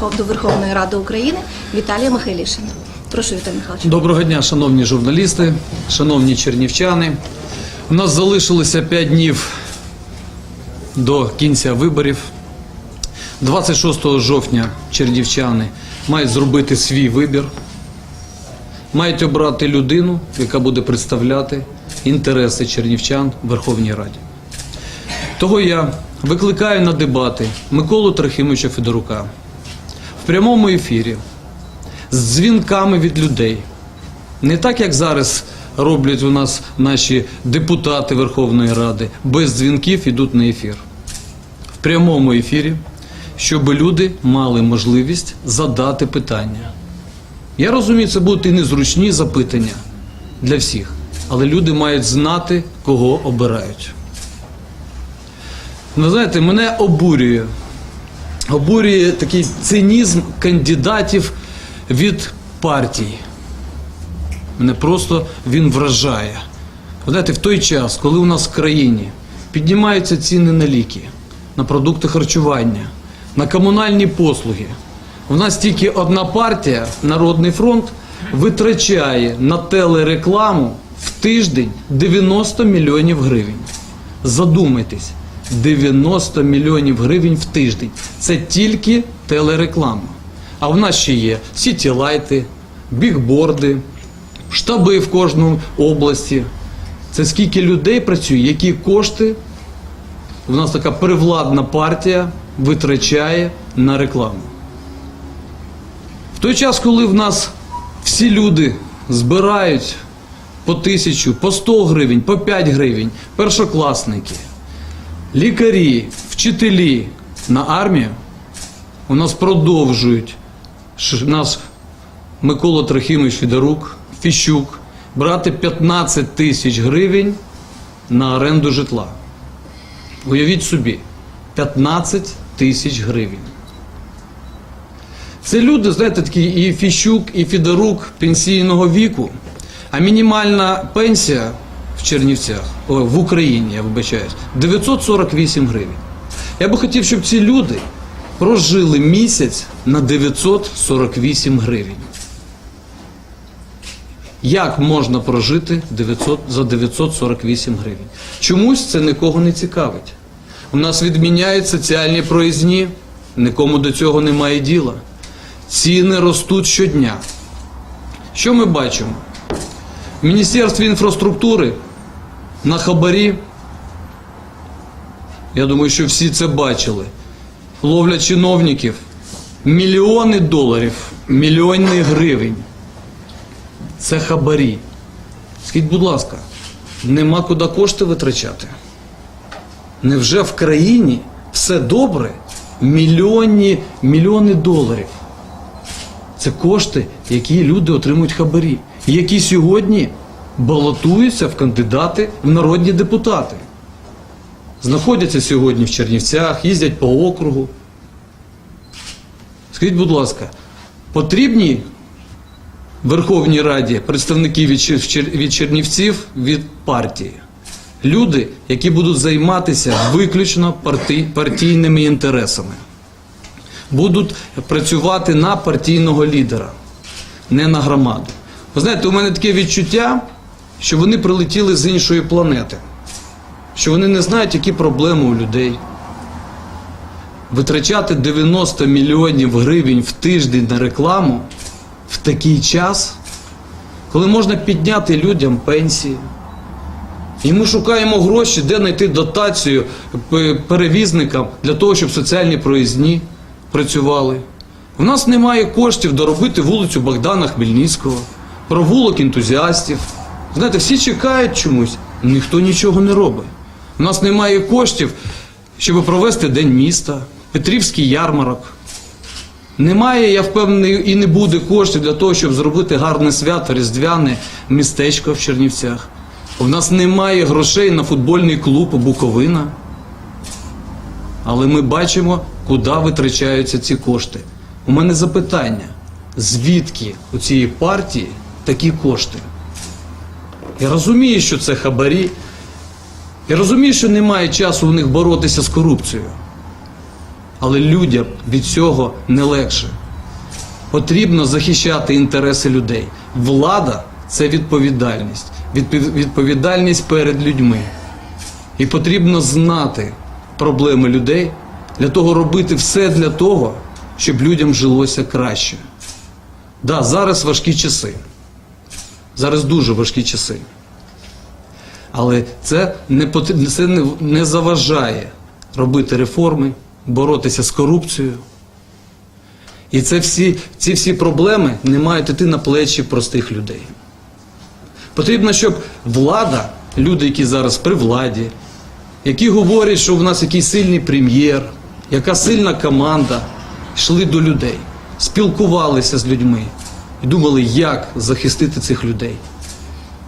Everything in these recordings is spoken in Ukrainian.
до Верховної Ради України Віталія Михайлішина. Прошу, Віталій Михайлович. Доброго дня, шановні журналісти, шановні чернівчани. У нас залишилося 5 днів до кінця виборів. 26 жовтня чернівчани мають зробити свій вибір, мають обрати людину, яка буде представляти інтереси чернівчан в Верховній Раді. Того я викликаю на дебати Миколу Трохимовича Федорука прямому ефірі з дзвінками від людей. Не так, як зараз роблять у нас наші депутати Верховної Ради, без дзвінків ідуть на ефір. В прямому ефірі, щоб люди мали можливість задати питання. Я розумію, це будуть і незручні запитання для всіх, але люди мають знати, кого обирають. Ви знаєте, мене обурює обурює такий цинізм кандидатів від партій. Мене просто він вражає. Ви Знаєте, в той час, коли у нас в країні піднімаються ціни на ліки, на продукти харчування, на комунальні послуги, у нас тільки одна партія, Народний фронт, витрачає на телерекламу в тиждень 90 мільйонів гривень. Задумайтесь, 90 мільйонів гривень в тиждень. Це тільки телереклама. А в нас ще є сітілайти, бігборди, штаби в кожному області. Це скільки людей працює, які кошти в нас така привладна партія витрачає на рекламу. В той час, коли в нас всі люди збирають по тисячу, по 100 гривень, по 5 гривень, першокласники, лікарі, вчителі на армію, у нас продовжують нас Микола Трохимович Федорук, Фіщук, брати 15 тисяч гривень на оренду житла. Уявіть собі, 15 тисяч гривень. Це люди, знаєте, такі і Фіщук, і Федорук пенсійного віку, а мінімальна пенсія в Чернівцях, в Україні, я вибачаюсь, 948 гривень. Я би хотів, щоб ці люди прожили місяць на 948 гривень. Як можна прожити 900, за 948 гривень? Чомусь це нікого не цікавить. У нас відміняють соціальні проїзні, нікому до цього немає діла. Ціни ростуть щодня. Що ми бачимо? В Міністерстві інфраструктури на хабарі, я думаю, що всі це бачили, ловлять чиновників мільйони доларів, мільйони гривень. Це хабарі. Скажіть, будь ласка, нема куди кошти витрачати? Невже в країні все добре? Мільйонні, мільйони доларів. Це кошти, які люди отримують хабарі, які сьогодні балотуються в кандидати в народні депутати. Знаходяться сьогодні в Чернівцях, їздять по округу. Скажіть, будь ласка, потрібні Верховній Раді представники від, Чер- Чер- від Чернівців від партії? Люди, які будуть займатися виключно парти- партійними інтересами будуть працювати на партійного лідера, не на громаду. Ви знаєте, у мене таке відчуття, що вони прилетіли з іншої планети, що вони не знають, які проблеми у людей. Витрачати 90 мільйонів гривень в тиждень на рекламу в такий час, коли можна підняти людям пенсії. І ми шукаємо гроші, де знайти дотацію перевізникам для того, щоб соціальні проїзні працювали. У нас немає коштів доробити вулицю Богдана Хмельницького, провулок ентузіастів. Знаєте, всі чекають чомусь, ніхто нічого не робить. У нас немає коштів, щоб провести День міста, Петрівський ярмарок. Немає, я впевнений, і не буде коштів для того, щоб зробити гарне свято, різдвяне містечко в Чернівцях. У нас немає грошей на футбольний клуб Буковина. Але ми бачимо, куди витрачаються ці кошти. У мене запитання: звідки у цієї партії такі кошти? Я розумію, що це хабарі. Я розумію, що немає часу у них боротися з корупцією. Але людям від цього не легше. Потрібно захищати інтереси людей. Влада це відповідальність. Відповідальність перед людьми. І потрібно знати проблеми людей для того робити все для того, щоб людям жилося краще. Да, зараз важкі часи. Зараз дуже важкі часи. Але це не, пот- це не, не заважає робити реформи, боротися з корупцією. І це всі, ці всі проблеми не мають йти на плечі простих людей. Потрібно, щоб влада, люди, які зараз при владі, які говорять, що в нас який сильний прем'єр, яка сильна команда, йшли до людей, спілкувалися з людьми і думали, як захистити цих людей,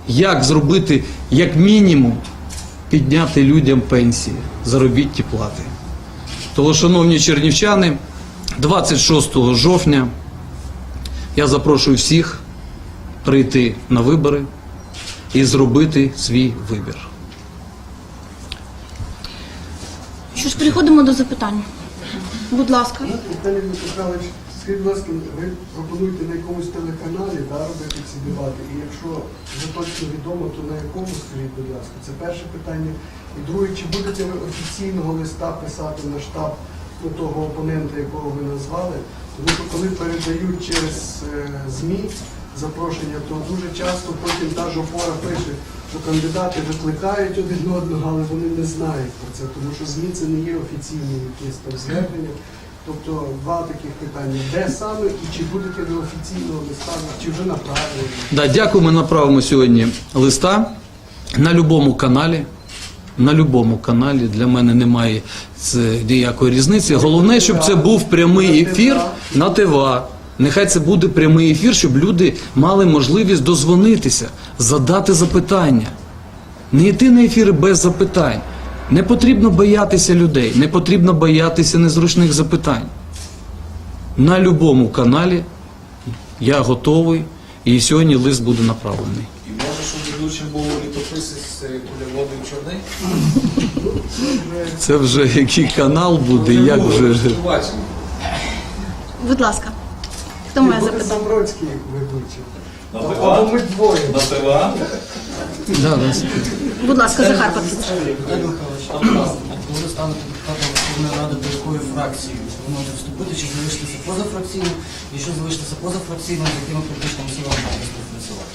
як зробити, як мінімум, підняти людям пенсії, заробітні плати. Тому, шановні чернівчани, 26 жовтня я запрошую всіх прийти на вибори і зробити свій вибір. Що ж, переходимо до запитань. Будь ласка. Скажіть, будь ласка, ви пропонуєте на якомусь телеканалі да, робити ці дебати? І якщо вже точно відомо, то на якому, скажіть, будь ласка, це перше питання. І друге, чи будете ви офіційного листа писати на штаб ну, того опонента, якого ви назвали? Тому що коли передають через е, ЗМІ запрошення, то дуже часто потім та ж опора пише, що кандидати викликають один одного, але вони не знають про це, тому що ЗМІ це не є офіційні якісь там звернення. Тобто два таких питання. Де саме і чи будете ви офіційного листа, чи вже направили? Да, дякую, ми направимо сьогодні листа на будь-якому каналі. На будь-якому каналі для мене немає це ніякої різниці. Головне, щоб це був прямий ефір на ТВА. Нехай це буде прямий ефір, щоб люди мали можливість дозвонитися, задати запитання. Не йти на ефіри без запитань. Не потрібно боятися людей, не потрібно боятися незручних запитань. На будь-якому каналі я готовий, і сьогодні лист буде направлений. І може, щоб ведучим був літописець Куляводин Чорний? Це вже який канал буде, як вже. Будь ласка. Хто має запитання? Забродський ведучий. На Або ми двоє. На ТВА? Да, да. Будь ласка, Захар Павлович. Віталій Михайлович, коли станете депутатом Верховної Ради, до якої фракції ви можете вступити, чи залишитися позафракційним, якщо залишитися позафракційним, з якими політичними силами будете співпрацювати?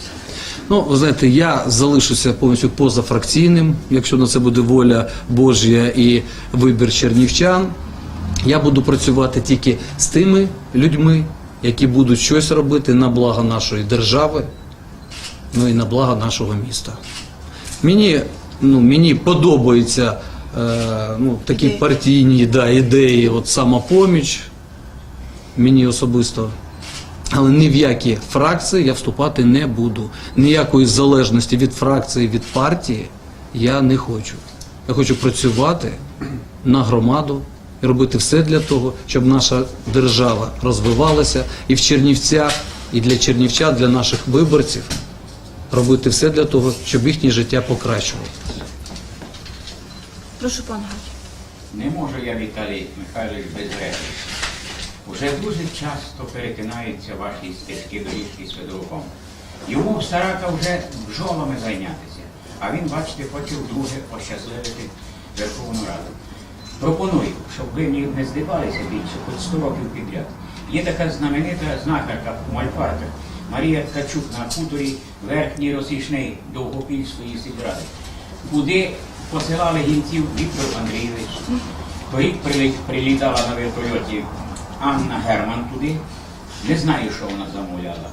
Ну, ви знаєте, я залишуся повністю позафракційним, якщо на це буде воля Божя і вибір чернівчан. Я буду працювати тільки з тими людьми, які будуть щось робити на благо нашої держави, ну і на благо нашого міста. Мені, ну, мені подобаються е, ну, такі партійні да, ідеї, от самопоміч, мені особисто. Але ні в які фракції я вступати не буду. Ніякої залежності від фракції, від партії я не хочу. Я хочу працювати на громаду і робити все для того, щоб наша держава розвивалася і в Чернівцях, і для чернівчан, для наших виборців робити все для того, щоб їхнє життя покращувалося. Прошу пан Гай. Не можу я, Віталій Михайлович, без речі. Уже дуже часто перетинаються ваші стежки доріжки свидовком. Йому в Сарака вже бджолами зайнятися, а він, бачите, хоче вдруге пощасливити Верховну Раду. Пропоную, щоб ви не здивалися більше, хоч 100 років підряд. Є така знаменита знахарка в Мальпарках Марія Ткачук на хуторі Верхній Росішний Довгопільської сільради, куди посилали гінців Віктор Андрійович. Торік прилітала на вертольоті Анна Герман туди. Не знаю, що вона замовляла.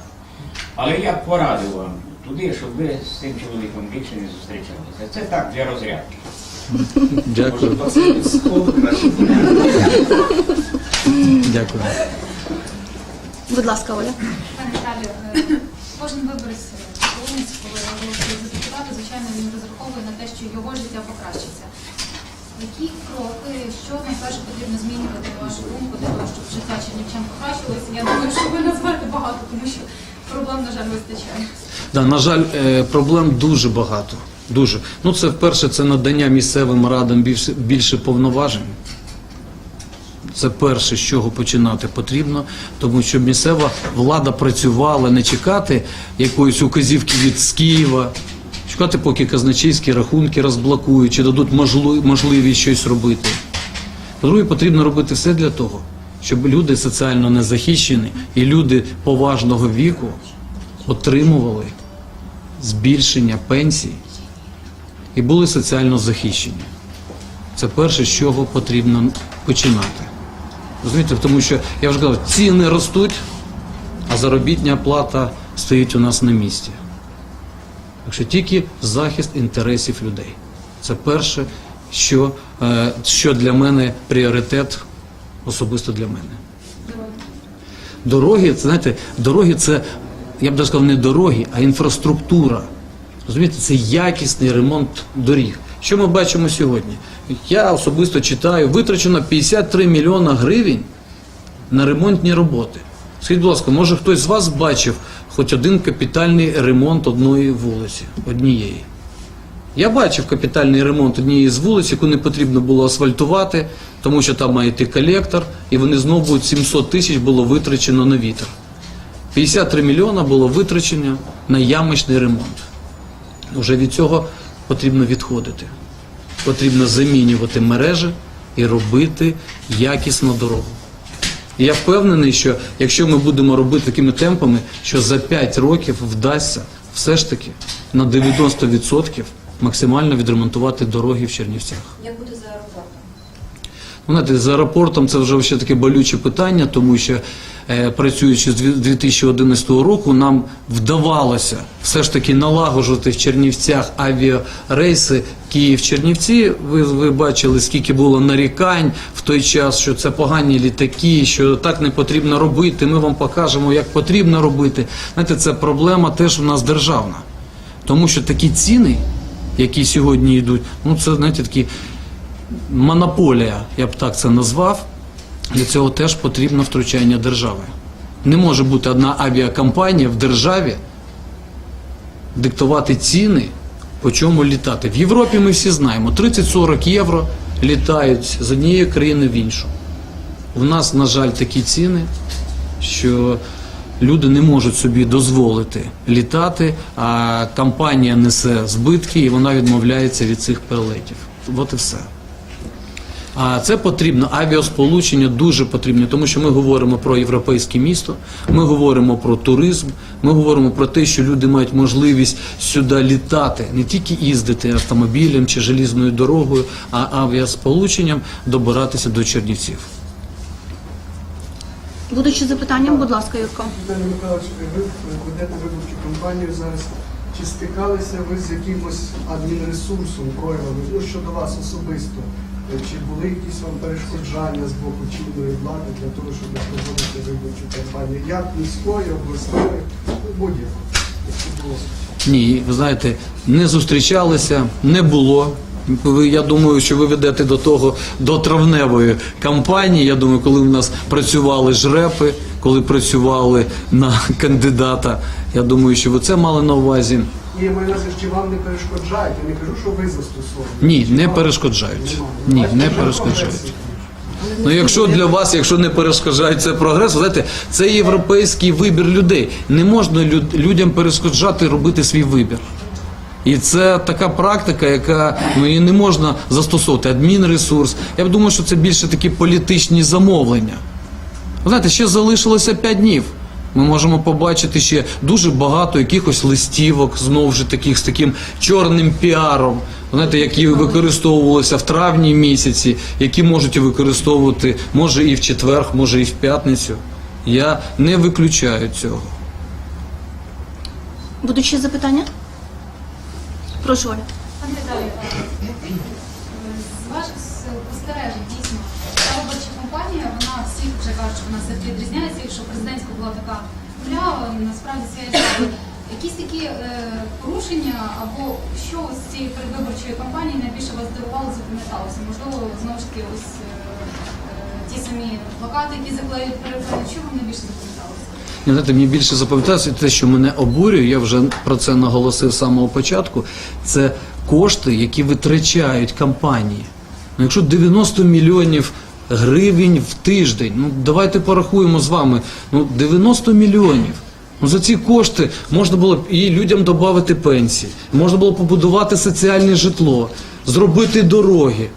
Але я порадив вам туди, щоб ви з цим чоловіком більше не зустрічалися. Це так для розрядки. Дякую. Дякую. Будь ласка, Оля. Пане Віталію, е, кожен виборець е, коли голосує за депутата, звичайно, він розраховує на те, що його життя покращиться. Які кроки, що найперше потрібно змінювати на вашу думку для того, щоб життя чернівчан покращилося? Я думаю, що ви назвете багато, тому що проблем, на жаль, вистачає. Да, на жаль, е, проблем дуже багато. Дуже. Ну, це вперше це надання місцевим радам більше, більше повноважень. Це перше, з чого починати потрібно, тому що місцева влада працювала не чекати якоїсь указівки від з Києва, чекати, поки казначейські рахунки розблокують чи дадуть можли- можливість щось робити. По-друге, потрібно робити все для того, щоб люди соціально незахищені і люди поважного віку отримували збільшення пенсій і були соціально захищені. Це перше, з чого потрібно починати. Розумієте, тому що я вже казав, ціни ростуть, а заробітня плата стоїть у нас на місці. Так що тільки захист інтересів людей. Це перше, що, е, що для мене пріоритет особисто для мене. Дороги, це, знаєте, дороги це, я б даже сказав, не дороги, а інфраструктура. Розумієте, це якісний ремонт доріг. Що ми бачимо сьогодні? Я особисто читаю, витрачено 53 мільйона гривень на ремонтні роботи. Скажіть, будь ласка, може хтось з вас бачив хоч один капітальний ремонт одної вулиці, однієї? Я бачив капітальний ремонт однієї з вулиць, яку не потрібно було асфальтувати, тому що там має йти колектор, і вони знову будуть 700 тисяч було витрачено на вітер. 53 мільйона було витрачено на ямочний ремонт. Уже від цього потрібно відходити. Потрібно замінювати мережі і робити якісну дорогу. І я впевнений, що якщо ми будемо робити такими темпами, що за 5 років вдасться все ж таки на 90% максимально відремонтувати дороги в Чернівцях. Як буде за аеропортом? Ну, Знаєте, з аеропортом це вже ще таке болюче питання, тому що е, працюючи з 2011 року, нам вдавалося все ж таки налагоджувати в Чернівцях авіарейси Київ-Чернівці. Ви, ви бачили, скільки було нарікань в той час, що це погані літаки, що так не потрібно робити. Ми вам покажемо, як потрібно робити. Знаєте, це проблема теж у нас державна. Тому що такі ціни, які сьогодні йдуть, ну це знаєте такі монополія, я б так це назвав. Для цього теж потрібно втручання держави. Не може бути одна авіакомпанія в державі диктувати ціни, по чому літати. В Європі ми всі знаємо, 30-40 євро літають з однієї країни в іншу. У нас, на жаль, такі ціни, що люди не можуть собі дозволити літати, а компанія несе збитки і вона відмовляється від цих перелетів. От і все. А це потрібно, авіасполучення дуже потрібне, тому що ми говоримо про європейське місто, ми говоримо про туризм, ми говоримо про те, що люди мають можливість сюди літати, не тільки їздити автомобілем чи желізною дорогою, а авіасполученням добиратися до Чернівців. Будуть ще запитання, будь ласка, Юрко. Віталій Михайлович, ви ведете виборчу кампанію зараз. Чи стикалися ви з якимось адмінресурсом, проявами, ну щодо вас особисто? Чи були якісь вам перешкоджання з боку чинної влади для того, щоб проводити виборчу кампанію? Як міської, обласної, ну, будь-яку? Ні, ви знаєте, не зустрічалися, не було. Я думаю, що ви ведете до того до травневої кампанії. Я думаю, коли в нас працювали жрепи, коли працювали на кандидата. Я думаю, що ви це мали на увазі. І на чи вам не перешкоджають? Я не кажу, що ви застосовуєте. Ні, не перешкоджають. Ні, не перешкоджають. Ну, якщо для вас, якщо не перешкоджає це прогрес, знаєте, це європейський вибір людей. Не можна люд- людям перешкоджати робити свій вибір. І це така практика, яка ну її не можна застосовувати. Адмінресурс. Я б думаю, що це більше такі політичні замовлення. Знаєте, ще залишилося 5 днів. Ми можемо побачити ще дуже багато якихось листівок, знову ж таких з таким чорним піаром, знаєте, які використовувалися в травні місяці, які можуть використовувати, може і в четвер, може і в п'ятницю. Я не виключаю цього. Будуть ще запитання? Прошу, Оля. Пане Віталію, е, з ваших спостережень дійсно ця виборча кампанія, вона всіх вже кажуть, що вона все була така млява, насправді це якісь такі е, порушення або що з цієї передвиборчої кампанії найбільше вас здивувало, запам'яталося? Можливо, знову ж таки, ось е, е, ті самі плакати, які заклеюють перед що вам найбільше запам'яталося? Знаєте, мені більше запам'яталося те, що мене обурює, я вже про це наголосив з самого початку. Це кошти, які витрачають компанії. Ну, якщо 90 мільйонів гривень в тиждень. Ну давайте порахуємо з вами. Ну 90 мільйонів. Ну за ці кошти можна було б і людям додати пенсії, можна було побудувати соціальне житло, зробити дороги.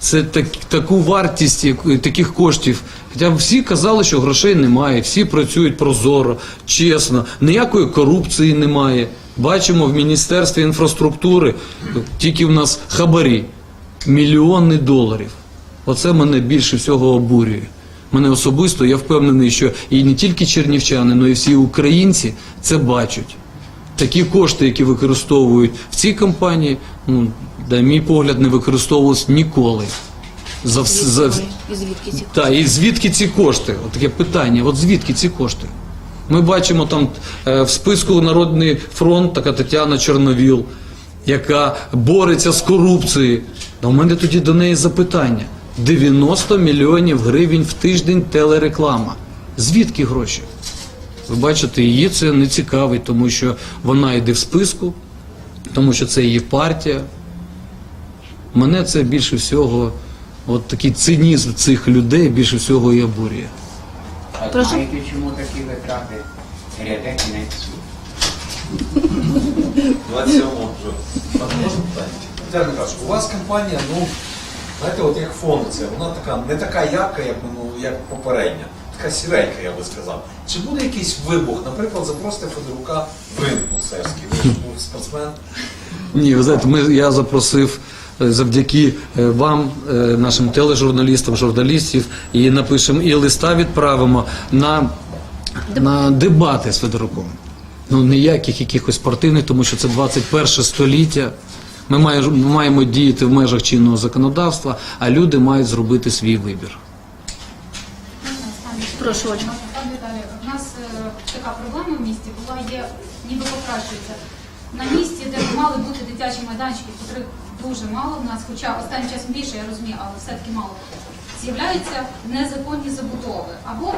Це так, таку вартість таких коштів. Хоча всі казали, що грошей немає, всі працюють прозоро, чесно, ніякої корупції немає. Бачимо в Міністерстві інфраструктури тільки в нас хабарі, мільйони доларів. Оце мене більше всього обурює. Мене особисто, я впевнений, що і не тільки чернівчани, але й всі українці це бачать. Такі кошти, які використовують в цій компанії, ну, на мій погляд, не використовувалися ніколи. За, вс- за, вс- І звідки ці та, і звідки ці кошти? От таке питання. От звідки ці кошти? Ми бачимо там е, в списку Народний фронт така Тетяна Чорновіл, яка бореться з корупцією. А у мене тоді до неї запитання: 90 мільйонів гривень в тиждень телереклама. Звідки гроші? Ви бачите, її це не цікавить, тому що вона йде в списку, тому що це її партія. Мене це більше всього, от такий цинізм цих людей більше всього і обурює. А Прошу. знаєте, чому такі витрати? Ряде кінець 27-го вже. Можна питання? Віталій Михайлович, у вас компанія, ну, знаєте, от як фон це, вона така, не така ярка, як, ну, як попередня, така сіренька, я би сказав. Чи буде якийсь вибух? Наприклад, запросите Федорука в ринг боксерський, ви ж був спортсмен. Ні, ви знаєте, ми, я запросив е, завдяки е, вам, е, нашим тележурналістам, журналістів, і напишемо і листа відправимо на, на дебати з Федоруком. Ну, ніяких якихось спортивних, тому що це 21 століття. Ми маємо, маємо діяти в межах чинного законодавства, а люди мають зробити свій вибір. Прошу, Віталію, у нас е, така проблема в місті була, є ніби покращується. На місці, де мали бути дитячі майданчики, котрих дуже мало в нас, хоча останнім часом більше, я розумію, але все-таки мало, з'являються незаконні забудови. Або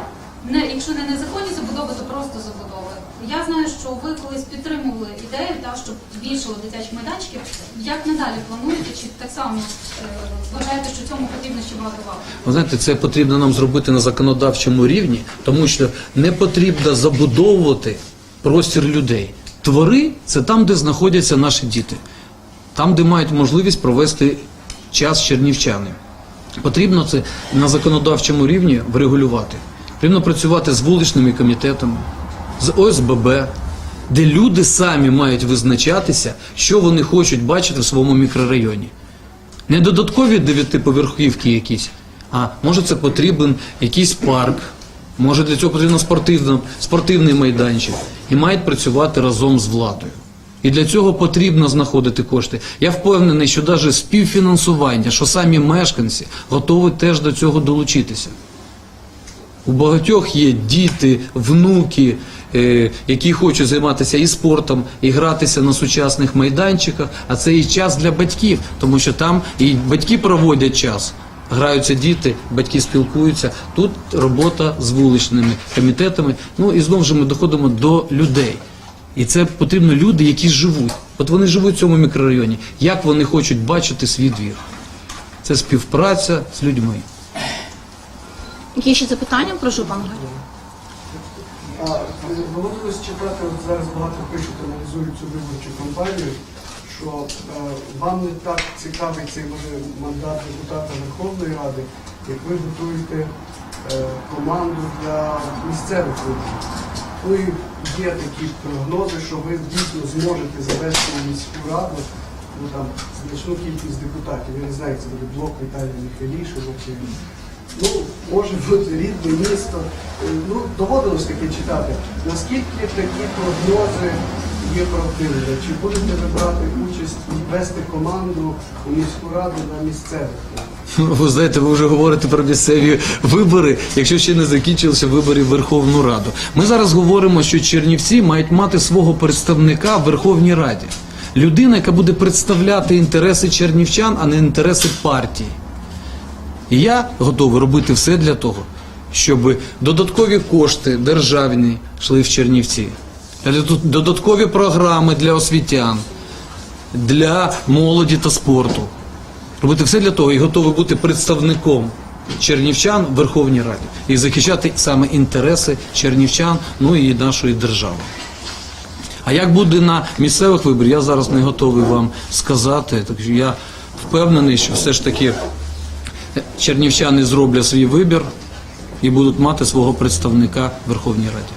не, якщо не незаконні забудови, то просто забудови. Я знаю, що ви колись підтримували ідею, та, щоб збільшили дитячі майданчики. Як надалі плануєте? Чи так само е, вважаєте, що цьому потрібно ще багато уваги? Ви знаєте, це потрібно нам зробити на законодавчому рівні, тому що не потрібно забудовувати простір людей. Твори це там, де знаходяться наші діти, там, де мають можливість провести час чернівчани. Потрібно це на законодавчому рівні врегулювати. Потрібно працювати з вуличними комітетами, з ОСББ, де люди самі мають визначатися, що вони хочуть бачити в своєму мікрорайоні. Не додаткові дев'ятиповерхівки якісь, а може це потрібен якийсь парк, може для цього потрібен спортивно, спортивний майданчик. І мають працювати разом з владою. І для цього потрібно знаходити кошти. Я впевнений, що навіть співфінансування, що самі мешканці готові теж до цього долучитися. У багатьох є діти, внуки, е, які хочуть займатися і спортом, і гратися на сучасних майданчиках. А це і час для батьків, тому що там і батьки проводять час. Граються діти, батьки спілкуються. Тут робота з вуличними комітетами. Ну і знову ж ми доходимо до людей. І це потрібно люди, які живуть. От вони живуть в цьому мікрорайоні. Як вони хочуть бачити свій двір? Це співпраця з людьми. Є ще запитання? Прошу, пан Гай. А е, доводилось читати, от зараз багато пишуть, аналізують цю виборчу кампанію, що е, вам не так цікавий цей мандат депутата Верховної Ради, як ви готуєте е, команду для місцевих виборів. Ну є такі прогнози, що ви дійсно зможете завести міську раду ну, там, значну кількість депутатів. Я не знаю, це буде блок Віталія Михайлішина чи Ну, може бути рідне місто. Е, Ну, доводилось таке читати. Наскільки такі прогнози є правдивими? Чи будете ви брати участь і вести команду у міську раду на місцевих? Ви знаєте, ви вже говорите про місцеві вибори, якщо ще не закінчилися вибори в Верховну Раду. Ми зараз говоримо, що Чернівці мають мати свого представника в Верховній Раді. Людина, яка буде представляти інтереси чернівчан, а не інтереси партії. І я готовий робити все для того, щоб додаткові кошти державні йшли в Чернівці, додаткові програми для освітян, для молоді та спорту. Робити все для того і готовий бути представником чернівчан в Верховній Раді і захищати саме інтереси чернівчан, ну і нашої держави. А як буде на місцевих виборах, я зараз не готовий вам сказати. Так я впевнений, що все ж таки чернівчани зроблять свій вибір і будуть мати свого представника в Верховній Раді.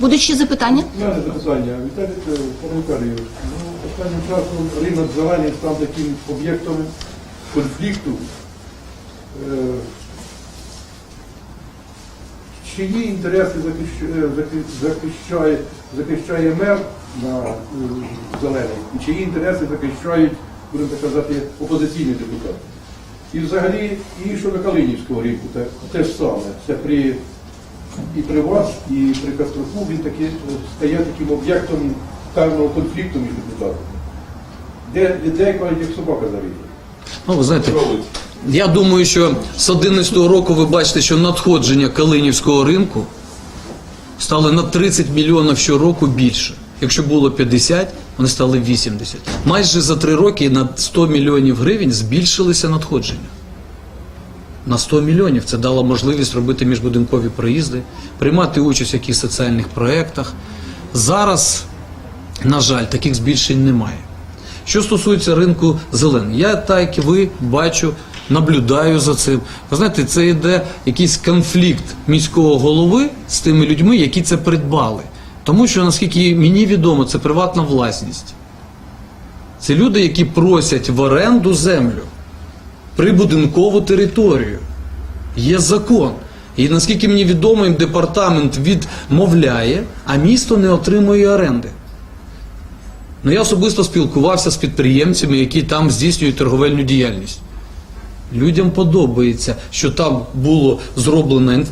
Будуть ще запитання? У мене запитання. Віталій е, ну, останнім часом ринок зелені став таким об'єктом конфлікту. Е, Чиї інтереси захищає, захищає, мер на е, зелений, і чиї інтереси захищають, будемо так казати, опозиційні депутати? І взагалі, і щодо Калинівського ринку, те, ж саме. Це при і при вас, і при Костроку він таки, е, стає таким об'єктом певного конфлікту між депутатами. Де людей як собака завідує. Ну, ви знаєте, я думаю, що з 2011 року ви бачите, що надходження Калинівського ринку стали на 30 мільйонів щороку більше. Якщо було 50, вони стали 80. Майже за три роки на 100 мільйонів гривень збільшилися надходження. На 100 мільйонів це дало можливість робити міжбудинкові проїзди, приймати участь в якихось соціальних проєктах. Зараз, на жаль, таких збільшень немає. Що стосується ринку зелений, я так і ви бачу, наблюдаю за цим. Ви знаєте, це йде якийсь конфлікт міського голови з тими людьми, які це придбали. Тому що, наскільки мені відомо, це приватна власність. Це люди, які просять в оренду землю, прибудинкову територію. Є закон. І наскільки мені відомо, їм департамент відмовляє, а місто не отримує оренди. Ну, я особисто спілкувався з підприємцями, які там здійснюють торговельну діяльність. Людям подобається, що там було зроблено е,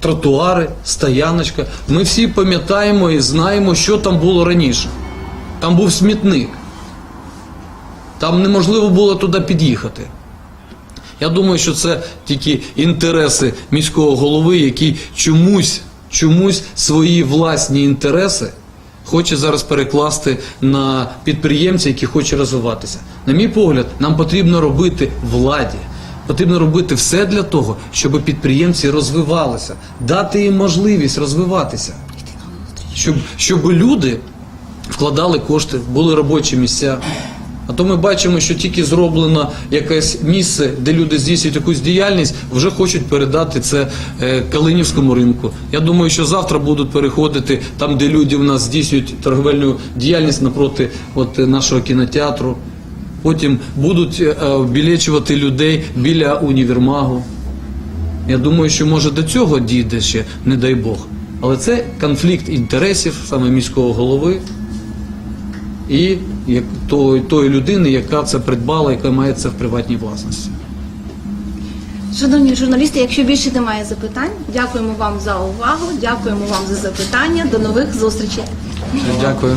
тротуари, стояночка. Ми всі пам'ятаємо і знаємо, що там було раніше. Там був смітник. Там неможливо було туди під'їхати. Я думаю, що це тільки інтереси міського голови, який чомусь, чомусь свої власні інтереси хоче зараз перекласти на підприємця, який хоче розвиватися. На мій погляд, нам потрібно робити владі. Потрібно робити все для того, щоб підприємці розвивалися, дати їм можливість розвиватися, щоб, щоб люди вкладали кошти, були робочі місця. А то ми бачимо, що тільки зроблено якесь місце, де люди здійснюють якусь діяльність, вже хочуть передати це е, Калинівському ринку. Я думаю, що завтра будуть переходити там, де люди в нас здійснюють торговельну діяльність напроти от, е, нашого кінотеатру. Потім будуть е, обілечувати людей біля універмагу. Я думаю, що може до цього дійде ще, не дай Бог. Але це конфлікт інтересів саме міського голови і тої людини, яка це придбала, яка має це в приватній власності. Шановні журналісти, якщо більше немає запитань, дякуємо вам за увагу, дякуємо вам за запитання. До нових зустрічей. Дякую.